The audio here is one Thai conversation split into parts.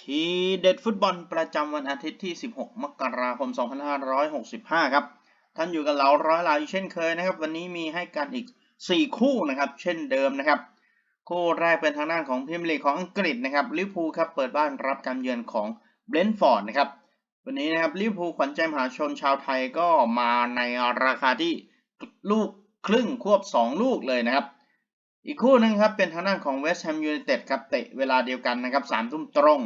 ทีเด็ดฟุตบอลประจำวันอาทิตย์ที่ 16 มกราคม 2565 ครับ ท่านอยู่กับเราร้อยลายเช่นเคยนะครับ วันนี้มีให้กันอีก 4 คู่นะครับ เช่นเดิมนะครับ คู่แรกเป็นทางด้านของพิมลีของอังกฤษนะครับลิเวอร์พูลครับเปิดบ้านรับการเยือนของเบรนท์ฟอร์ดนะครับ วันนี้นะครับลิเวอร์พูลขวัญใจมหาชนชาวไทยก็มาในราคาที่ลูกครึ่งควบ 2 ลูกเลยนะครับอีกคู่หนึ่งครับเป็นทางด้านของเวสต์แฮมยูไนเต็ดครับเตะเวลาเดียวกันนะครับสามทุ่มตรง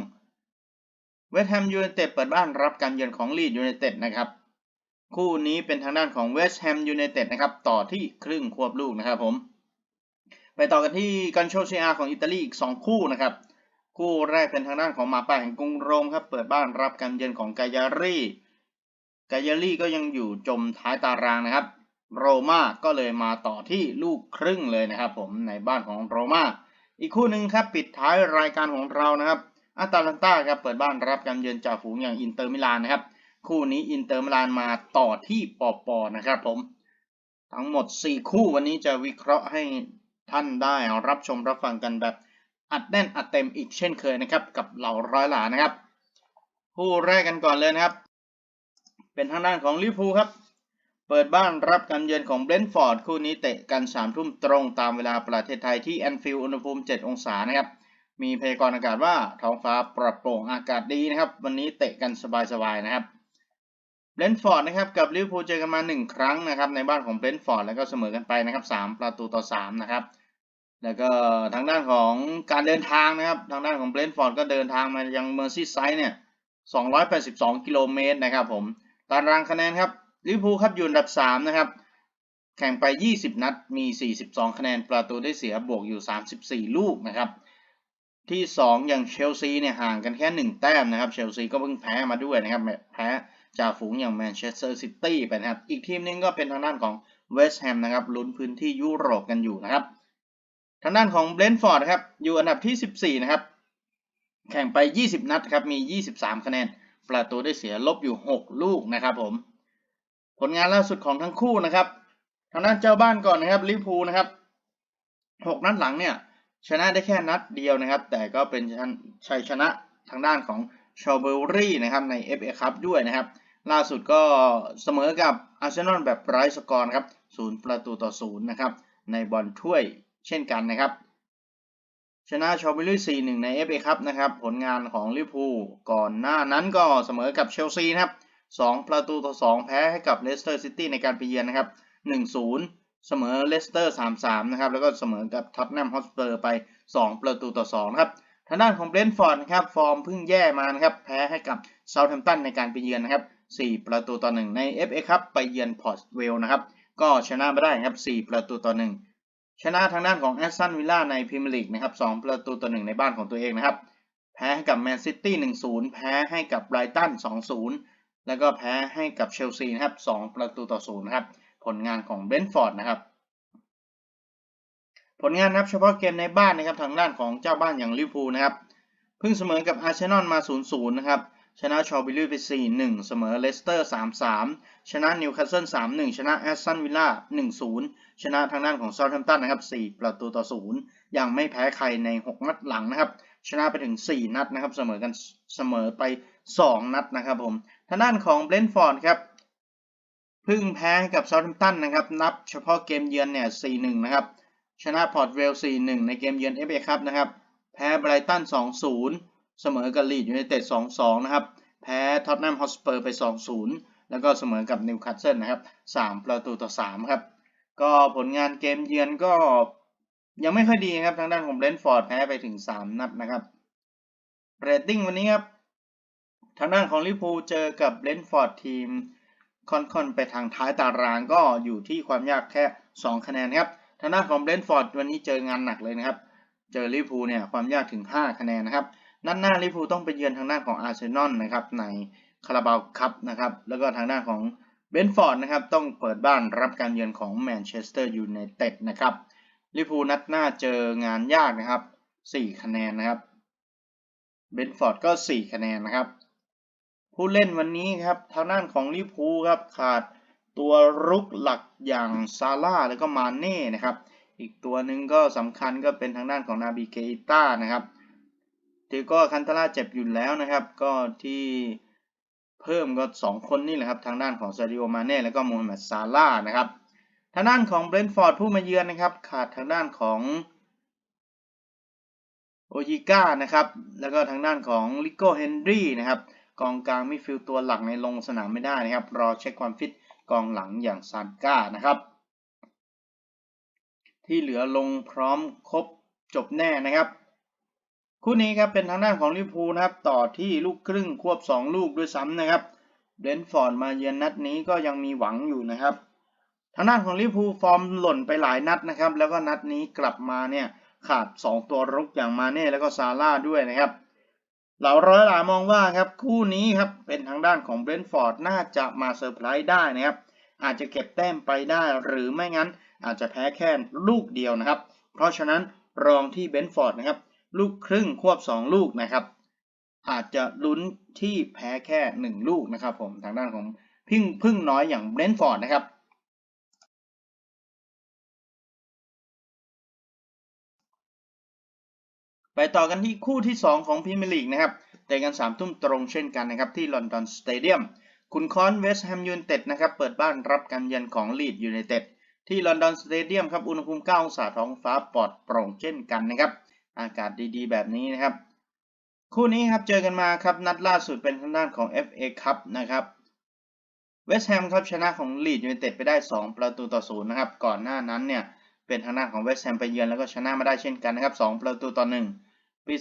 วสต์แฮมยูไนเต็ดเปิดบ้านรับการเยือนของลีดยูไนเต็ดนะครับ คู่นี้เป็นทางด้านของเวสต์แฮมยูไนเต็ดนะครับ ต่อที่ครึ่งควบลูกนะครับผม ไปต่อกันที่กันโชเซียของอิตาลีอีก 2 คู่นะครับ คู่แรกเป็นทางด้านของหมาป่าแห่งกรุงโรมครับ เปิดบ้านรับการเยือนของกายารีกายารีก็ยังอยู่จมท้ายตารางนะครับ โรม่าก็เลยมาต่อที่ลูกครึ่งเลยนะครับ ผมในบ้านของโรม่าอีกคู่หนึ่งครับปิดท้ายรายการของเรานะครับ อาตาลันตาครับเปิดบ้านรับการเยือนจ่าฝูงอย่างอินเตอร์มิลานนะครับ คู่นี้อินเตอร์มิลานมาต่อที่ปอปอนะครับผม ทั้งหมด 4 คู่วันนี้จะวิเคราะห์ให้ท่านได้รับชมรับฟังกันแบบอัดแน่นอัดเต็มอีกเช่นเคยนะครับ กับเหล่าร้อยหลานะครับ คู่แรกกันก่อนเลยนะครับ เป็นทางด้านของลิเวอร์พูลครับ เปิดบ้านรับการเยือนของเบรนท์ฟอร์ดคู่นี้เตะกัน3ทุ่มตรงตามเวลาประเทศไทยที่แอนฟิลด์อุณหภูมิ 7 องศานะครับ มีพยากรณ์อากาศว่าท้องฟ้าปลอดโปร่งอากาศดีนะครับ วันนี้เตะกันสบายๆนะครับเบนท์ฟอร์ดนะครับกับลิเวอร์พูลเจอกันมา 1 ครั้งนะครับในบ้านของเบนท์ฟอร์ดแล้วก็เสมอกันไปนะครับ3ประตูต่อ3นะครับแล้วก็ทางด้านของการเดินทางนะครับ ทางด้านของเบนท์ฟอร์ดก็เดินทางมายังเมอร์ซี่ไซด์เนี่ย282 กิโลเมตรนะครับผมตารางคะแนนครับลิเวอร์พูลครับอยู่อันดับ3นะครับแข่งไป 20 นัดมี 42 คะแนนประตูได้เสียบวกอยู่ 34 ลูกนะครับ ที่ 2 อย่างเชลซีเนี่ยห่างกันแค่ 1 แต้มนะครับเชลซีก็เพิ่งแพ้มาด้วยนะครับแพ้จากฝูงอย่างแมนเชสเตอร์ซิตี้ไปนะครับ อีกทีมนึงก็เป็นทางด้านของเวสต์แฮมนะครับลุ้นพื้นที่ยุโรปกันอยู่นะครับ ทางด้านของเบรนฟอร์ดครับอยู่อันดับที่ 14 นะครับ แข่งไป 20 นัดครับมี 23 คะแนน ประตูได้เสียลบอยู่ 6 ลูกนะครับผม ผลงานล่าสุดของทั้งคู่นะครับ ทางด้านเจ้าบ้านก่อนนะครับลิเวอร์พูลนะครับ 6 นัดหลังเนี่ย ชนะได้แค่นัดเดียวนะครับ แต่ก็เป็นชัยชนะทางด้านของชาเบลรี่นะครับใน FA คัพด้วยนะครับ ล่าสุดก็เสมอกับอาร์เซนอลแบบไร้สกอร์ครับศูนย์ประตูต่อศูนย์นะครับในบอลถ้วยเช่นกันนะครับ ชนะชาเบลรี่4-1 ใน FA คัพนะครับ ผลงานของลิเวอร์พูลก่อนหน้านั้นก็เสมอกับเชลซีนะครับ2ประตูต่อ2 แพ้ให้กับเลสเตอร์ซิตี้ในการไปเยือนนะครับ1-0 เสมอเลสเตอร์3-3นะครับแล้วก็เสมอกับท็อตแนมฮอสเปอร์ไป 2 ประตูต่อ2นะครับทางด้านของเบรนท์ฟอร์ดนะครับฟอร์มเพิ่งแย่มานะครับแพ้ให้กับเซาท์แฮมป์ตันในการไปเยือนนะครับ 4 ประตูต่อ 1 ใน FA ครับไปเยือนพอร์ตเวลนะครับก็ชนะมาได้ครับ 4 ประตูต่อ 1 ชนะทางด้านของแอสตันวิลล่าในพรีเมียร์ลีกนะครับ 2 ประตูต่อ 1 ในบ้านของตัวเองนะครับ แพ้ให้กับแมนซิตี้ 1-0 แพ้ให้กับไบรตัน 2-0 แล้วก็แพ้ให้กับเชลซีนะครับ 2 ประตูต่อ 0 นะครับ ผลงานของเบรนท์ฟอร์ดนะครับ ผลงานนับเฉพาะเกมในบ้านนะครับทางด้านของเจ้าบ้านอย่างลิเวอร์พูลนะครับเพิ่งเสมอกับอาร์เซนอลมา 0-0 นะครับ ชนะชอบิลลี่ไป 4-1 เสมอเลสเตอร์ 3-3 ชนะนิวคาสเซิล 3-1 ชนะแอสตันวิลล่า 1-0 ชนะทางด้านของซาท์แฮมป์ตันนะครับ 4 ประตูต่อ 0 ยังไม่แพ้ใครใน 6 นัดหลังนะครับ ชนะไปถึง 4 นัดนะครับ เสมอกันเสมอไป 2 นัดนะครับผม ทางด้านของเบรนท์ฟอร์ดครับ เพิ่งแพ้กับซาท์แฮมป์ตันนะครับ นับเฉพาะเกมเยือนเนี่ย 4-1 นะครับ ชนะพอร์ตเวล 4-1 ในเกมเยือน FA ครับนะครับ แพ้ไบรตัน 2-0 เสมอกับลีดยูไนเต็ด 2-2 นะครับ แพ้ท็อตแนมฮอสเปอร์ไป 2-0 แล้วก็เสมอกับนิวคาสเซิลนะครับ 3 ประตูต่อ 3 ครับ ก็ผลงานเกมเยือนก็ยังไม่ค่อยดีครับ ทางด้านของเบรนท์ฟอร์ดแพ้ไปถึง 3 นัดนะครับเรตติ้งวันนี้ครับ ทางด้านของลิเวอร์พูลเจอกับเบรนท์ฟอร์ดทีม ค่อนๆไปทางท้ายตารางก็อยู่ที่ความยากแค่ 2 คะแนนครับทางด้านของเบรนท์ฟอร์ดวันนี้เจองานหนักเลยนะครับ เจอลิเวอร์พูลเนี่ยความยากถึง 5 คะแนนนะครับนัดหน้าลิเวอร์พูลต้องไปเยือนทางด้านของอาร์เซนอลนะครับในคาราบาวคัพนะครับแล้วก็ทางด้านของเบนฟอร์ดนะครับต้องเปิดบ้านรับการเยือนของแมนเชสเตอร์ยูไนเต็ดนะครับลิเวอร์พูลนัดหน้าเจองานยากนะครับ 4 คะแนนนะครับเบนฟอร์ดก็ 4 คะแนนนะครับ ผู้เล่นวันนี้ครับทางด้านของลิพูครับขาดตัวรุกหลักอย่างซาร่าแล้วก็มาเน่นะครับ อีกตัวหนึ่งก็สำคัญก็เป็นทางด้านของนาบิเกต้านะครับติโก้คันตาร่าเจ็บอยู่แล้วนะครับ ก็ที่เพิ่มก็ 2 คนนี่แหละครับ ทางด้านของซาดิโอมาเน่แล้วก็มูฮัมหมัดซาร่านะครับทางด้านของเบรนท์ฟอร์ดผู้มาเยือนนะครับ ขาดทางด้านของโอยิก้านะครับ แล้วก็ทางด้านของลิโก้เฮนรี่นะครับ กองกลางมิดฟิลด์ตัวหลักในลงสนามไม่ได้นะครับ รอเช็คความฟิตกองหลังอย่างซานก้านะครับ ที่เหลือลงพร้อมครบจบแน่นะครับ คู่นี้ครับเป็นทางด้านของลิเวอร์พูลนะครับ ต่อที่ลูกครึ่งควบ 2 ลูกด้วยซ้ำนะครับเบรนท์ฟอร์ดมาเยือนนัดนี้ก็ยังมีหวังอยู่นะครับทางด้านของลิเวอร์พูลฟอร์มหล่นไปหลายนัดนะครับ แล้วก็นัดนี้กลับมาเนี่ยขาด 2 ตัวรุกอย่างมาเน่แล้วก็ซาร่าด้วยนะครับ เหล่าร้อยหลามองว่าครับคู่นี้ครับเป็นทางด้านของเบรนท์ฟอร์ดน่าจะมาเซอร์ไพรส์ได้นะครับอาจจะเก็บแต้มไปได้หรือไม่งั้น อาจจะแพ้แค่ลูกเดียวนะครับ เพราะฉะนั้นรองที่เบรนท์ฟอร์ดนะครับลูกครึ่งควบ 2 ลูกนะครับ อาจจะลุ้นที่แพ้แค่ 1 ลูกนะครับผมทางด้านของพึ่งพึ่งน้อยอย่างเบรนท์ฟอร์ดนะครับ ไปต่อกันที่คู่ที่ 2 ของพรีเมียร์ลีกนะครับเตะกัน3ทุ่มตรงเช่นกันนะครับที่ลอนดอนสเตเดียมคุณคอนเวสต์แฮมยูไนเต็ดนะครับเปิดบ้านรับการเยือนของลีดยูไนเต็ดที่ลอนดอนสเตเดียมครับอุณหภูมิ 9 องศาท้องฟ้าปลอดโปร่งเช่นกันนะครับ อากาศดีๆ แบบนี้นะครับ คู่นี้ครับเจอกันมาครับนัดล่าสุดเป็นทางด้านของ FA ครับนะครับเวสต์แฮมครับชนะของลีดยูไนเต็ดไปได้ 2 ประตูต่อศูนย์นะครับ ก่อนหน้านั้นเนี่ย เป็นทางด้าของเวสต์แฮมไปเยือนแล้วก็ชนะมาได้เช่นกันนะครับ 2 ประตูต่อ 1 ปี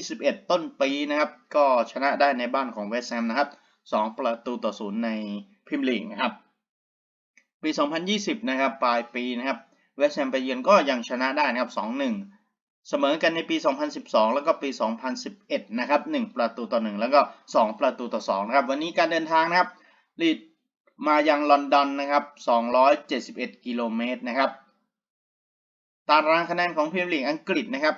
2021 ต้นปีนะครับ ก็ชนะได้ในบ้านของเวสต์แฮมนะครับ 2 ประตูต่อศูนย์ในพรีเมียร์ลีกนะครับ ปี 2020 นะครับปลายปีนะครับ เวสต์แฮมไปเยือนก็ยังชนะได้นะครับ 2-1เสมอกันในปี 2012 แล้วก็ปี 2011 นะครับ 1 ประตูต่อ 1 แล้วก็ 2 ประตูต่อ 2 นะครับ วันนี้การเดินทางนะครับ ลีดมายังลอนดอนนะครับ 271 กิโลเมตรนะครับ ตารางคะแนนของพรีเมียร์ลีกอังกฤษนะครับ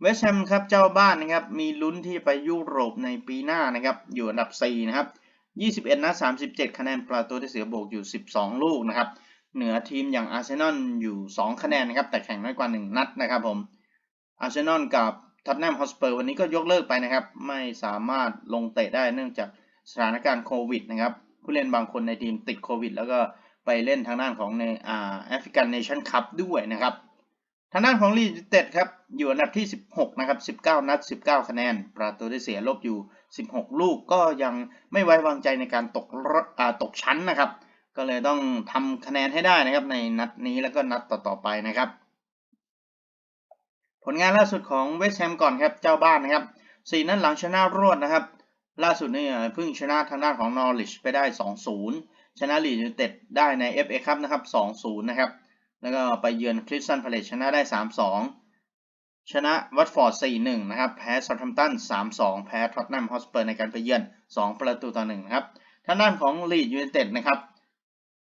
เวสต์แฮมครับเจ้าบ้านนะครับมีลุ้นที่ไปยุโรปในปีหน้านะครับอยู่อันดับ 4 นะครับ 21นัด37 คะแนนประตูที่เสียบวกอยู่ 12 ลูกนะครับเหนือทีมอย่างอาร์เซนอลอยู่ 2 คะแนนนะครับแต่แข่งน้อยกว่า 1 นัดนะครับผมอาร์เซนอลกับท็อตแนมฮอสเปอร์วันนี้ก็ยกเลิกไปนะครับ ไม่สามารถลงเตะได้เนื่องจากสถานการณ์โควิดนะครับผู้เล่นบางคนในทีมติดโควิด แล้วก็ไปเล่นทางด้านของในอ่าแอฟริกันเนชั่นคัพด้วยนะครับ ทางด้านของลีดเต็ดครับอยู่อันดับที่ 16 นะครับ 19 นัด 19 คะแนน ประตูได้เสียลบอยู่ 16 ลูกก็ยังไม่ไว้วางใจในการตกตกชั้นนะครับ ก็เลยต้องทำคะแนนให้ได้นะครับในนัดนี้แล้วก็นัดต่อๆไปนะครับ ผลงานล่าสุดของเวสต์แฮมก่อนครับ เจ้าบ้านนะครับ 4 นัดหลังชนะรวดนะครับ ล่าสุดนี่เพิ่งชนะทางด้านของนอริชไปได้ 2-0 ชนะลีดเต็ดได้ใน FA ครับนะครับ 2-0 นะครับ แล้วก็ไปเยือนคริสตันพาเลชชนะได้ 3-2 ชนะวัตฟอร์ด 4-1 นะครับ แพ้ซาทัมตัน 3-2 แพ้ท็อตแนมฮอสเปอร์ในการไปเยือน 2 ประตูต่อ 1 นะครับทางด้านของลีดยูไนเต็ดนะครับ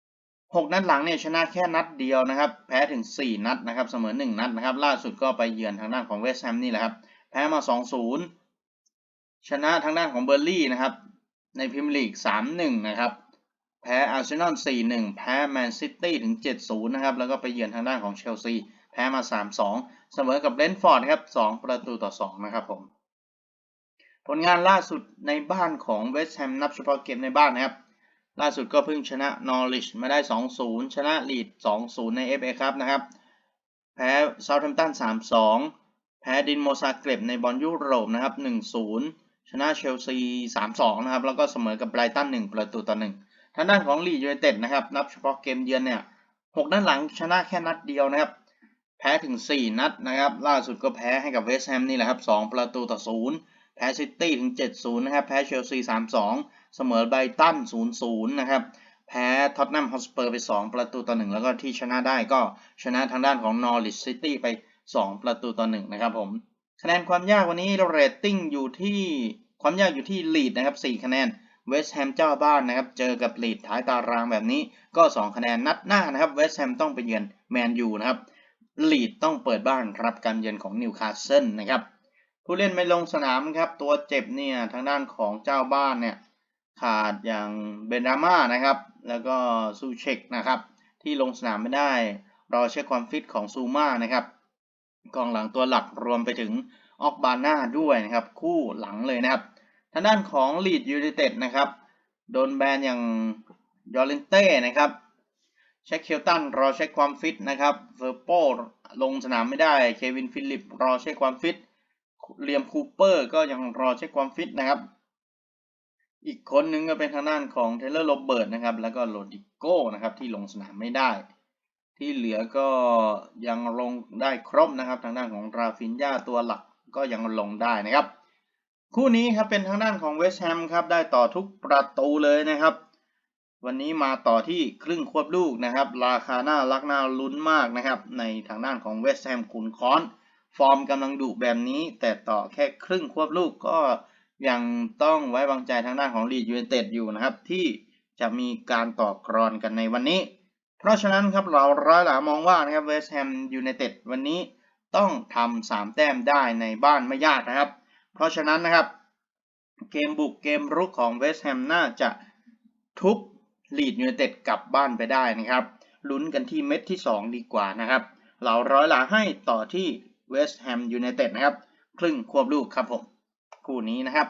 6 นัดหลังเนี่ยชนะแค่นัดเดียวนะครับ แพ้ถึง 4 นัดนะครับ เสมอ 1 นัดนะครับ ล่าสุดก็ไปเยือนทางด้านของเวสต์แฮมนี่แหละครับ แพ้มา 2-0 ชนะทางด้านของเบอร์ลี่นะครับ ในพรีเมียร์ลีก 3-1 นะครับ แพ้อาร์เซนอล 4-1 แพ้แมนซิตี้ถึง 7-0 นะครับ แล้วก็ไปเยือนทางด้านของเชลซี แพ้มา 3-2 เสมอกับเบรนฟอร์ดครับ 2 ประตูต่อ 2 นะครับผม ผลงานล่าสุดในบ้านของเวสต์แฮมนับเฉพาะเกมในบ้านนะครับ ล่าสุดก็เพิ่งชนะนอริชมาได้ 2-0 ชนะลีด 2-0 ใน FA ครับนะครับ แพ้เซาท์แฮมป์ตัน 3-2 แพ้ดินโมซาเกร็บในบอลยุโรปนะครับ 1-0 ชนะเชลซี 3-2 นะครับ แล้วก็เสมอกับไบรตัน 1 ประตูต่อ 1 ทางด้านของลีดยูไนเต็ดนะครับ นับเฉพาะเกมเยือนเนี่ย6นัดหลังชนะแค่นัดเดียวนะครับ แพ้ถึง 4 นัดนะครับ ล่าสุดก็แพ้ให้กับเวสต์แฮมนี่แหละครับ 2 ประตูต่อ 0 แพ้ซิตี้ถึง 7-0 นะครับ แพ้เชลซี 3-2 เสมอไบรตัน 0-0 นะครับ แพ้ท็อตแนมฮอสเปอร์ไป 2 ประตูต่อ 1 แล้วก็ที่ชนะได้ก็ชนะทางด้านของนอริชซิตี้ไป 2 ประตูต่อ 1 นะครับผม คะแนนความยากวันนี้เรตติ้งอยู่ที่ความยากอยู่ที่ลีดนะครับ 4 คะแนน เวสต์แฮมเจ้าบ้านนะครับ เจอกับลีดท้ายตารางแบบนี้ก็ 2 คะแนนนัดหน้านะครับเวสต์แฮมต้องไปเยือนแมนยูนะครับลีดต้องเปิดบ้านรับการเยือนของนิวคาสเซิลนะครับผู้เล่นไม่ลงสนามครับ ตัวเจ็บเนี่ยทางด้านของเจ้าบ้านเนี่ยขาดอย่างเบนราม่านะครับ แล้วก็ซูเชกนะครับ ที่ลงสนามไม่ได้ รอเช็คความฟิตของซูมานะครับกองหลังตัวหลักรวมไปถึงออกบาน่าด้วยนะครับ คู่หลังเลยนะครับางด้านของลีดยูไนเต็ดนะครับ โดนแบนอย่างยอร์เลนเต้นะครับเช็คเคลตันรอเช็คความฟิตนะครับเฟอร์โปลงสนามไม่ได้ เควินฟิลิปรอเช็คความฟิตเลียมคูเปอร์ก็ยังรอเช็คความฟิตนะครับ อีกคนนึงก็เป็นทางด้านของเทเลอร์โรเบิร์ตนะครับ แล้วก็โรดิโก้นะครับที่ลงสนามไม่ได้ ที่เหลือก็ยังลงได้ครบนะครับ ทางด้านของราฟินญาตัวหลักก็ยังลงได้นะครับ คู่นี้ครับเป็นทางด้านของเวสต์แฮมครับได้ต่อทุกประตูเลยนะครับ วันนี้มาต่อที่ครึ่งควบลูกนะครับ ราคาน่ารักน่าลุ้นมากนะครับ ในทางด้านของเวสต์แฮมขุนค้อน ฟอร์มกำลังดุแบบนี้ แต่ต่อแค่ครึ่งควบลูกก็ยังต้องไว้วางใจทางด้านของลีดยูไนเต็ดอยู่นะครับ ที่จะมีการต่อกรอนกันในวันนี้ เพราะฉะนั้นครับเราร้อยหลามองว่านะครับเวสต์แฮมยูไนเต็ดวันนี้ต้องทำสามแต้มได้ในบ้านไม่ยากนะครับ เพราะฉะนั้นนะครับเกมบุกเกมรุกของเวสต์แฮมน่าจะทุบลีดยูไนเต็ดกลับบ้านไปได้นะครับลุ้นกันที่เม็ดที่ 2 ดีกว่านะครับ เราร้อยหลาให้ต่อที่เวสต์แฮมยูไนเต็ดนะครับ ครึ่งควบลูกครับผม คู่นี้นะครับ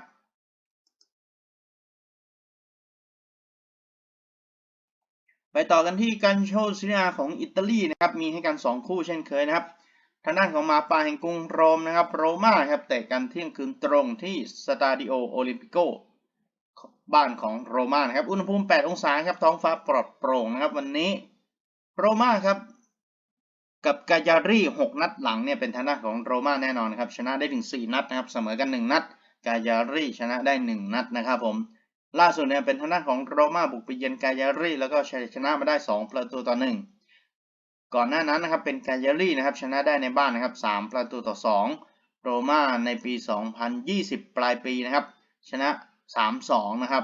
ไปต่อกันที่กันโชซิเนียของอิตาลีนะครับ มีให้กัน 2 คู่เช่นเคยนะครับ ทางด้านของมาปาแห่งกรุงโรมนะครับโรม่าครับเตะกันเที่ยงคืนตรงที่สตาดิโอโอลิมปิโกบ้านของโรม่านะครับอุณหภูมิ 8 องศาครับท้องฟ้าปลอดโปร่งนะครับวันนี้โรม่าครับกับกาญารี6นัดหลังเนี่ยเป็นทางด้านของโรม่าแน่นอนครับชนะได้ถึง 4 นัดนะครับเสมอกัน 1 นัดกาญารีชนะได้ 1 นัดนะครับผมล่าสุดเนี่ยเป็นทางด้านของโรม่าบุกไปเยือนกาญารีแล้วก็ชัยชนะมาได้ 2 ประตูต่อ 1 ก่อนหน้านั้นนะครับเป็นกาญารีนะครับชนะได้ในบ้านนะครับ 3 ประตูต่อ 2 โรม่าในปี 2020 ปลายปีนะครับ ชนะ 3-2 นะครับ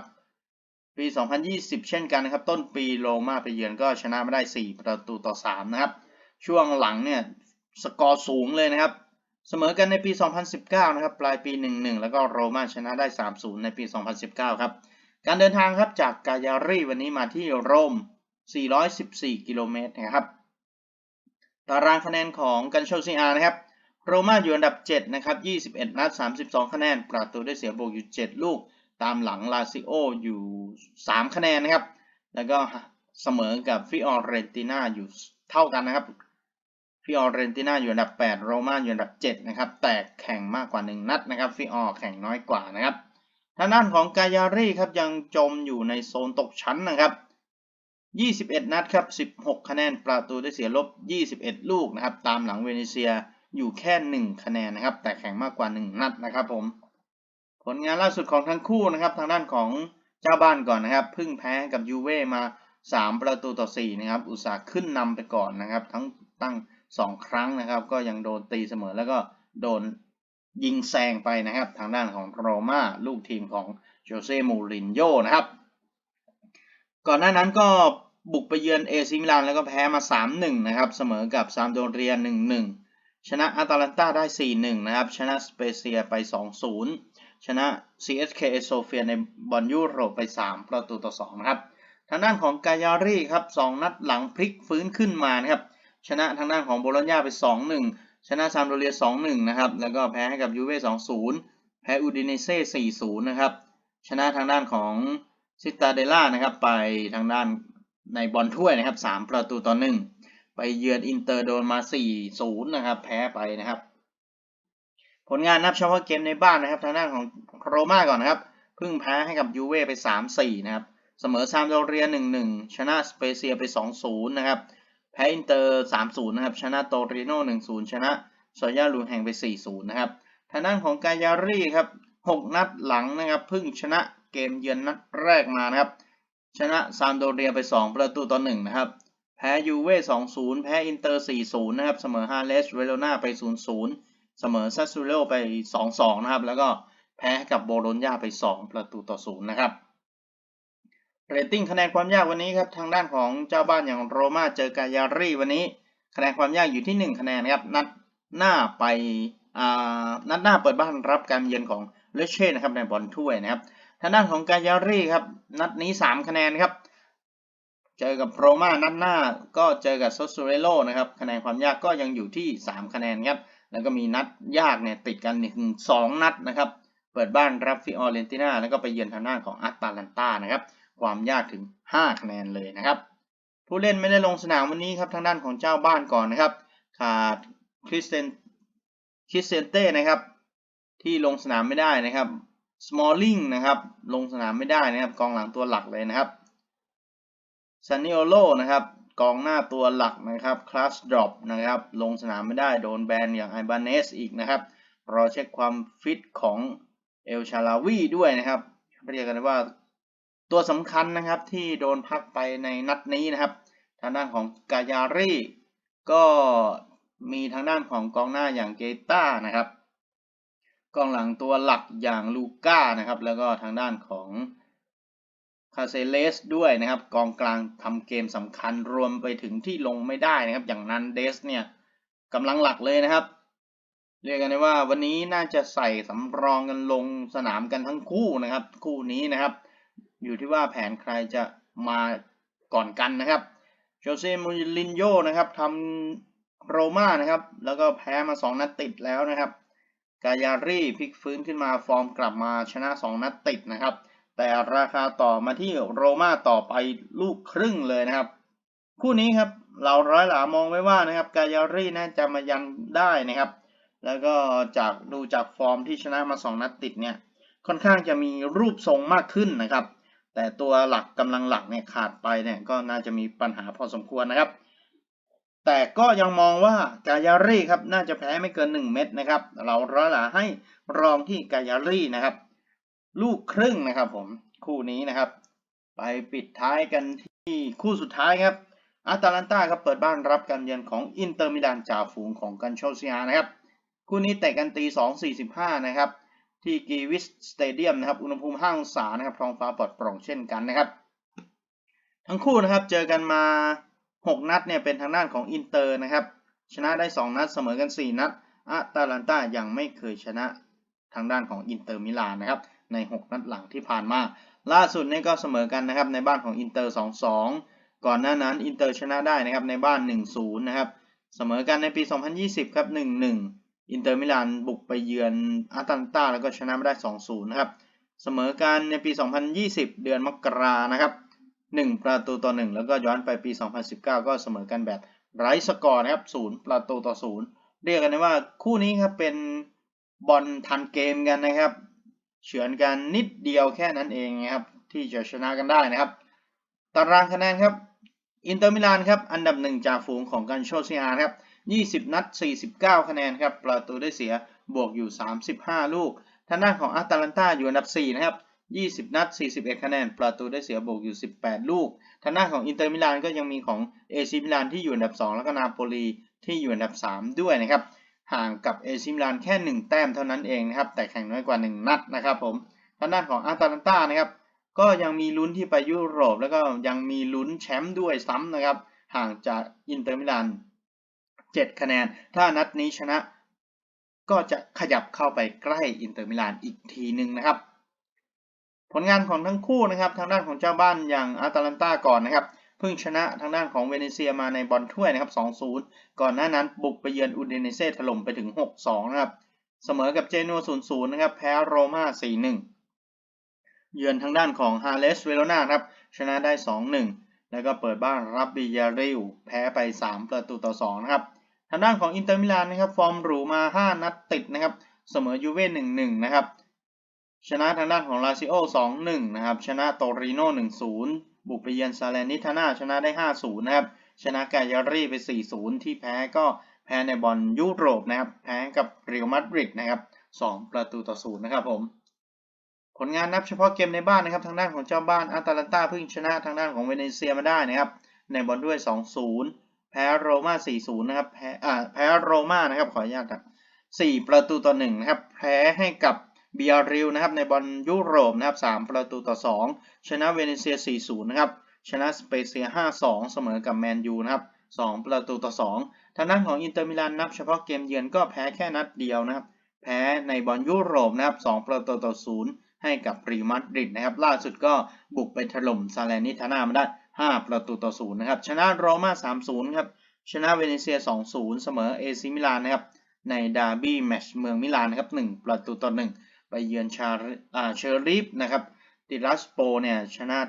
ปี 2020 เช่นกันนะครับ ต้นปีโรม่าไปเยือนก็ชนะมาได้ 4 ประตูต่อ 3 นะครับ ช่วงหลังเนี่ยสกอร์สูงเลยนะครับ เสมอกันในปี 2019 นะครับ ปลายปี 1-1 แล้วก็โรม่าชนะได้ 3-0 ในปี 2019 ครับ การเดินทางครับจากกาญารีวันนี้มาที่โรม 414 กิโลเมตรนะครับ ตารางคะแนนของกันโชซีอานะครับ โรม่าอยู่อันดับ 7 นะครับ 21 นัด 32 คะแนน ประตูได้เสียบวกอยู่ 7 ลูก ตามหลังลาซิโออยู่ 3 คะแนนนะครับ แล้วก็เสมอกับฟิออเรนติน่าอยู่เท่ากันนะครับ ฟิออเรนติน่าอยู่อันดับ 8 โรม่าอยู่อันดับ 7 นะครับ แตกแข่งมากกว่า 1 นัดนะครับ ฟิออแข่งน้อยกว่านะครับ ทางด้านของกายารีครับยังจมอยู่ในโซนตกชั้นนะครับ 21 นัดครับ 16 คะแนน ประตูได้เสียลบ 21 ลูกนะครับ ตามหลังเวเนเซียอยู่แค่ 1 คะแนนนะครับ แต่แข่งมากกว่า 1 นัดนะครับผม ผลงานล่าสุดของทั้งคู่นะครับ ทางด้านของเจ้าบ้านก่อนนะครับ พึ่งแพ้กับยูเว่มา 3 ประตูต่อ 4 นะครับ อุตสาห์ขึ้นนำไปก่อนนะครับ ทั้งตั้ง 2 ครั้งนะครับ ก็ยังโดนตีเสมอแล้วก็โดนยิงแซงไปนะครับ ทางด้านของโรม่าลูกทีมของโจเซ่มูรินโญ่นะครับ ก่อนหน้านั้นก็ บุกไปเยือนเอซิมิลานแล้วก็แพ้มา 3-1 นะครับ เสมอกับซามโดเรีย 1-1 ชนะอาตาลันตาได้ 4-1 นะครับ ชนะสเปเซียไป 2-0 ชนะ CSKA โซเฟียในบอลยุโรปไป 3 ประตูต่อ 2 นะครับ ทางด้านของกายารีครับ 2 นัดหลังพลิกฟื้นขึ้นมานะครับ ชนะทางด้านของโบโลญญาไป 2-1 ชนะซามโดเรีย 2-1 นะครับ แล้วก็แพ้ให้กับยูเว่2-0 แพ้อูดิเนเซ่4-0 นะครับ ชนะทางด้านของซิตาเดล่านะครับไปทางด้าน ในบอลถ้วยนะครับ3ประตูต่อ1ไปเยือนอินเตอร์โดนมา4-0นะครับ แพ้ไปนะครับ ผลงานนับเฉพาะเกมในบ้านนะครับ ทางด้านของโรม่าก่อนนะครับเพิ่งแพ้ให้กับยูเว่ไป3-4นะครับเสมอซามโดเรีย1-1ชนะสเปเซียไป2-0นะครับแพ้อินเตอร์3-0นะครับชนะโตริโน่1-0ชนะโซยาลูแห่งไป4-0นะครับทางด้านของกายารีครับ6นัดหลังนะครับเพิ่งชนะเกมเยือนนัดแรกมานะครับ ชนะซามโดเรียไป 2 ประตูต่อ1นะครับ แพ้ยูเว่2-0 แพ้อินเตอร์ 4-0 นะครับ เสมอฮาเลสเวโรนาไป 0-0 เสมอซัสซูเรโอไป 2-2 นะครับ แล้วก็แพ้กับโบโลญญาไป 2 ประตูต่อ 0 นะครับ เรตติ้งคะแนนความยากวันนี้ครับ ทางด้านของเจ้าบ้านอย่างโรม่าเจอกายารีวันนี้ คะแนนความยากอยู่ที่ 1 คะแนนครับ นัดหน้าไปอ่านัดหน้าเปิดบ้านรับการเยือนของเลเช่นะครับในบอลถ้วยนะครับ ทางด้านของกายารี่ครับ นัดนี้ 3 คะแนนครับ เจอกับโรม่านัดหน้าก็เจอกับโซซูเรโลนะครับ คะแนนความยากก็ยังอยู่ที่ 3 คะแนนครับ แล้วก็มีนัดยากเนี่ยติดกันถึงสองนัดนะครับ เปิดบ้านรับฟิออเรนติน่าแล้วก็ไปเยือนทางด้านของอัตตาลันตานะครับ ความยากถึง 5 คะแนนเลยนะครับ ผู้เล่นไม่ได้ลงสนามวันนี้ครับทางด้านของเจ้าบ้านก่อนนะครับ ขาดคริสเตนคริสเซนเต้นะครับ ที่ลงสนามไม่ได้นะครับ สมอลลิงนะครับ ลงสนามไม่ได้นะครับ กองหลังตัวหลักเลยนะครับซันนิโอโลนะครับ กองหน้าตัวหลักนะครับ คลาสดรอปนะครับ ลงสนามไม่ได้ โดนแบนอย่างไอบาเนสอีกนะครับ รอเช็คความฟิตของเอลชาลาวีด้วยนะครับ เรียกกันว่าตัวสำคัญนะครับที่โดนพักไปในนัดนี้นะครับ ทางด้านของกายารีก็มีทางด้านของกองหน้าอย่างเกต้านะครับ กองหลังตัวหลักอย่างลูก้านะครับ แล้วก็ทางด้านของคาเซเลสด้วยนะครับ กองกลางทำเกมสำคัญรวมไปถึงที่ลงไม่ได้นะครับ อย่างนันเดสเนี่ยกำลังหลักเลยนะครับ เรียกกันได้ว่าวันนี้น่าจะใส่สำรองกันลงสนามกันทั้งคู่นะครับ คู่นี้นะครับ อยู่ที่ว่าแผนใครจะมาก่อนกันนะครับโจเซมูรินโญ่นะครับทำโรม่านะครับ แล้วก็แพ้มา 2 นัดติดแล้วนะครับ กายารีพลิกฟื้นขึ้นมาฟอร์มกลับมาชนะ 2 นัดติดนะครับ แต่ราคาต่อมาที่โรม่าต่อไปลูกครึ่งเลยนะครับ คู่นี้ครับเราร้อยหลามองไว้ว่านะครับกายารีน่าจะมายันได้นะครับ แล้วก็จากดูจากฟอร์มที่ชนะมา 2 นัดติดเนี่ยค่อนข้างจะมีรูปทรงมากขึ้นนะครับ แต่ตัวหลักกำลังหลักเนี่ยขาดไปเนี่ยก็น่าจะมีปัญหาพอสมควรนะครับ แต่ก็ยังมองว่ากายารีครับน่าจะแพ้ไม่เกิน 1 เม็ดนะครับ เราร้อยหลาให้รองที่กายารีนะครับ ลูกครึ่งนะครับผมคู่นี้นะครับ ไปปิดท้ายกันที่คู่สุดท้ายครับอาตาลันตาครับเปิดบ้านรับการเยือนของอินเตอร์มิลานจ่าฝูงของกันโชเซียนะครับ คู่นี้เตะกันตี2.45 นะครับ ที่กีวิสสเตเดียมนะครับ อุณหภูมิ5องศานะครับท้องฟ้าปลอดโปร่งเช่นกันนะครับ ทั้งคู่นะครับเจอกันมา 6 นัดเนี่ยเป็นทางด้านของอินเตอร์นะครับ ชนะได้ 2 นัดเสมอกัน 4 นัดอาตาลันตายังไม่เคยชนะทางด้านของอินเตอร์มิลานนะครับใน 6 นัดหลังที่ผ่านมา ล่าสุดนี่ก็เสมอกันนะครับในบ้านของอินเตอร์ 2-2 ก่อนหน้านั้นอินเตอร์ชนะได้นะครับในบ้าน 1-0 นะครับเสมอกันในปี 2020 ครับ 1-1 อินเตอร์มิลานบุกไปเยือนอาตันตาแล้วก็ชนะไม่ได้ 2-0 นะครับ เสมอกันในปี 2020 เดือนมกรานะครับ 1 ประตูต่อ 1 แล้วก็ย้อนไปปี 2019 ก็เสมอกันแบบไร้สกอร์นะครับ 0 ประตูต่อ 0 เรียกกันได้ว่าคู่นี้ครับเป็นบอลทันเกมกันนะครับ เฉือนกันนิดเดียวแค่นั้นเองนะครับที่จะชนะกันได้นะครับ ตารางคะแนนครับ อินเตอร์มิลานครับอันดับหนึ่งจากฝูงของกันโชเซียครับ 20 นัด 49 คะแนนครับประตูได้เสียบวกอยู่ 35 ลูกทางด้านของอาตาลันตาอยู่อันดับ 4 นะครับ 20 นัด 41 คะแนน ประตูได้เสียบวกอยู่ 18 ลูก ทางด้าของอินเตอร์มิลานก็ยังมีของเอซิมิลานที่อยู่อันดับ 2 แล้วก็นาโปลีที่อยู่อันดับ 3 ด้วยนะครับ ห่างกับเอซิมิลานแค่ 1 แต้มเท่านั้นเองนะครับ แต่แข่งน้อยกว่า 1 นัดนะครับผม ทางด้านของอาตาลันตานะครับ ก็ยังมีลุ้นที่ไปยุโรป แล้วก็ยังมีลุ้นแชมป์ด้วยซ้ำนะครับ ห่างจากอินเตอร์มิลาน 7 คะแนน ถ้านัดนี้ชนะ ก็จะขยับเข้าไปใกล้อินเตอร์มิลานอีกทีหนึ่งนะครับ ผลงานของทั้งคู่นะครับ ทางด้านของเจ้าบ้านอย่างอาตาลันตาก่อนนะครับเพิ่งชนะทางด้านของเวเนเซียมาในบอลถ้วยนะครับ 2-0 ก่อนหน้านั้นบุกไปเยือนอูดิเนเซ่ถล่มไปถึง 6-2 นะครับ เสมอกับเจนัว 0-0 นะครับ แพ้โรม่า 4-1 เยือนทางด้านของฮาเลสเวโรนาครับ ชนะได้ 2-1 แล้วก็เปิดบ้านรับบิยาริวแพ้ไป 3 ประตูต่อ 2 นะครับ ทางด้านของอินเตอร์มิลานนะครับ ฟอร์มหรูมา 5 นัดติดนะครับ เสมอยูเว่1-1 นะครับ ชนะทางด้านของลาซิโอ2-1 นะครับ ชนะโตริโน่1-0 บุกไปเยือนซาเลนิทานาชนะได้ 5-0 นะครับ ชนะกายารีไป 4-0 ที่แพ้ก็แพ้ในบอลยุโรปนะครับ แพ้กับเรอัลมาดริดนะครับ 2 ประตูต่อ 0 นะครับผม ผลงานนับเฉพาะเกมในบ้านนะครับ ทางด้านของเจ้าบ้านอาตาลันตาเพิ่งชนะทางด้านของเวเนเซียมาได้นะครับ ในบอลด้วย 2-0 แพ้โรม่า 4-0 นะครับ แพ้อ่าแพ้โรม่านะครับ ขออนุญาตครับ4ประตูต่อ 1 นะครับ แพ้ให้กับ เบียริลนะครับในบอลยุโรปนะครับ3ประตูต่อ 2 ชนะเวเนเซีย 4-0 นะครับ ชนะสเปเซีย 5-2 เสมอกับแมนยูนะครับ 2 ประตูต่อ 2 ทางด้านของอินเตอร์มิลานนับเฉพาะเกมเยือนก็แพ้แค่นัดเดียวนะครับ แพ้ในบอลยุโรปนะครับ 2 ประตูต่อ 0 ให้กับรีมาดริดนะครับ ล่าสุดก็บุกไปถล่มซาเลนิทานามาได้ 5 ประตูต่อ 0 นะครับ ชนะโรม่า 3-0 ครับ ชนะเวเนเซีย 2-0 เสมอเอซิมิลานนะครับ ในดาร์บี้แมตช์เมืองมิลานนะครับ 1 ประตูต่อ 1 ไปเยือนชาอ่าเชอริฟนะครับติรัสโปเนี่ยชนะ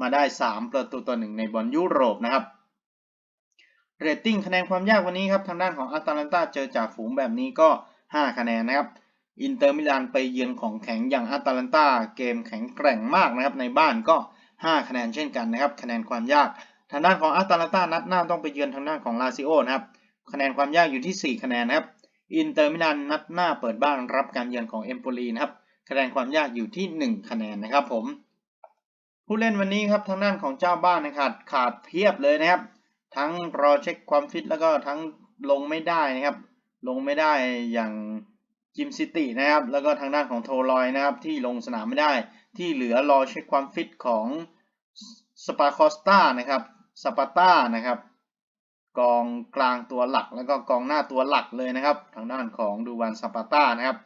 มาได้ 3 ประตูต่อ1ในบอลยุโรปนะครับเรตติ้งคะแนนความยากวันนี้ครับทางด้านของอาตาลันตาเจอจากฝูงแบบนี้ก็ 5 คะแนนนะครับอินเตอร์มิลานไปเยือนของแข็งอย่างอาตาลันตาเกมแข็งแกร่งมากนะครับในบ้านก็ 5 คะแนนเช่นกันนะครับคะแนนความยาก ทางด้านของอาตาลันตานัดหน้าต้องไปเยือนทางด้านของลาซิโอนะครับคะแนนความยากอยู่ที่ 4 คะแนนนะครับ อินเตอร์มิลานนัดหน้าเปิดบ้านรับการเยือนของเอมโปลีนะครับคะแนนความยากอยู่ที่ 1 คะแนนนะครับผมผู้เล่นวันนี้ครับทางด้านของเจ้าบ้านนะครับขาดเพียบเลยนะครับ ทั้งรอเช็คความฟิตแล้วก็ทั้งลงไม่ได้นะครับ ลงไม่ได้อย่างจิมซิตี้นะครับ แล้วก็ทางด้านของโทลอยนะครับ ที่ลงสนามไม่ได้ ที่เหลือรอเช็คความฟิตของสปาคอสตานะครับสปาต้านะครับ กองกลางตัวหลัก แล้วก็กองหน้าตัวหลักเลยนะครับ ทางด้านของดูวันสปาต้านะครับ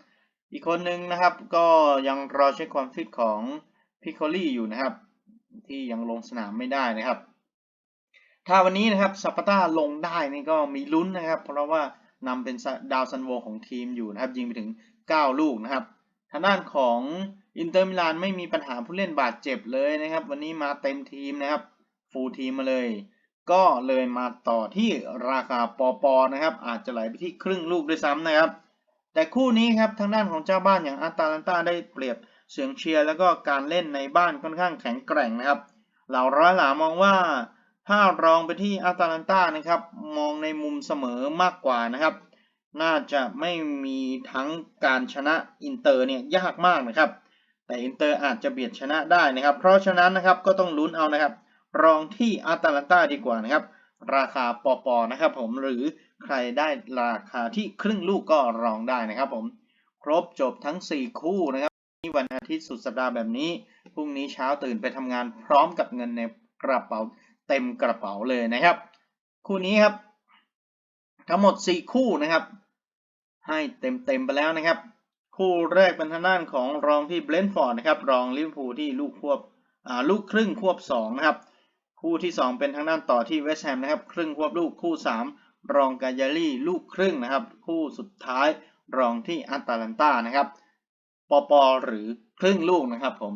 อีกคนหนึ่งนะครับก็ยังรอเช็คความฟิตของพิคโคลี่อยู่นะครับ ที่ยังลงสนามไม่ได้นะครับ ถ้าวันนี้นะครับสปาต้าลงได้นี่ก็มีลุ้นนะครับ เพราะว่านำเป็นดาวซันโวของทีมอยู่นะครับ ยิงไปถึง 9 ลูกนะครับ ทางด้านของอินเตอร์มิลานไม่มีปัญหาผู้เล่นบาดเจ็บเลยนะครับ วันนี้มาเต็มทีมนะครับ ฟูลทีมมาเลย ก็เลยมาต่อที่ราคาปอปอนะครับ อาจจะไหลไปที่ครึ่งลูกด้วยซ้ำนะครับ แต่คู่นี้ครับทางด้านของเจ้าบ้านอย่างอาตาลันตาได้เปรียบเสียงเชียร์แล้วก็การเล่นในบ้านค่อนข้างแข็งแกร่งนะครับ เหล่าร้อยหลามองว่าถ้ารองไปที่อาตาลันตานะครับ มองในมุมเสมอมากกว่านะครับ น่าจะไม่มีทั้งการชนะอินเตอร์เนี่ยยากมากนะครับ แต่อินเตอร์อาจจะเบียดชนะได้นะครับ เพราะฉะนั้นนะครับก็ต้องลุ้นเอานะครับ รองที่อาตาลันตาดีกว่านะครับ ราคาปอปอนะครับผมหรือใครได้ราคาที่ครึ่งลูกก็รองได้นะครับผม ครบจบทั้ง 4 คู่นะครับนี่วันอาทิตย์สุดสัปดาห์แบบนี้พรุ่งนี้เช้าตื่นไปทำงานพร้อมกับเงินในกระเป๋าเต็มกระเป๋าเลยนะครับ คู่นี้ครับ ทั้งหมด 4 คู่นะครับ ให้เต็มเต็มไปแล้วนะครับ คู่แรกเป็นทางด้านของรองที่เบรนฟอร์ดนะครับรองลิเวอร์พูลที่ลูกควบลูกครึ่งควบ2นะครับ คู่ที่ 2 เป็นทางด้านต่อที่เวสต์แฮมนะครับครึ่งควบลูกคู่ 3 รองกายาลี่ลูกครึ่งนะครับ คู่สุดท้ายรองที่อัตแลนตานะครับปปหรือครึ่งลูกนะครับผม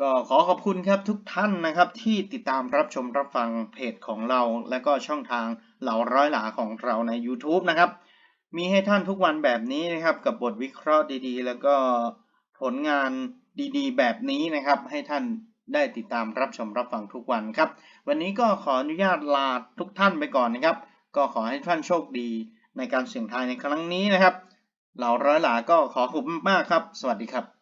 ก็ขอขอบคุณครับทุกท่านนะครับที่ติดตามรับชมรับฟังเพจของเรา และก็ช่องทางเหล่าร้อยหลาของเราใน YouTube นะครับ มีให้ท่านทุกวันแบบนี้นะครับกับบทวิเคราะห์ดีๆ แล้วก็ผลงานดีๆ แบบนี้นะครับ ให้ท่าน ได้ติดตามรับชมรับฟังทุกวันครับ วันนี้ก็ขออนุญาตลาทุกท่านไปก่อนนะครับ ก็ขอให้ท่านโชคดีในการเสี่ยงทายในครั้งนี้นะครับ เหล่าร้อยหลาก็ขอขอบคุณมากครับ สวัสดีครับ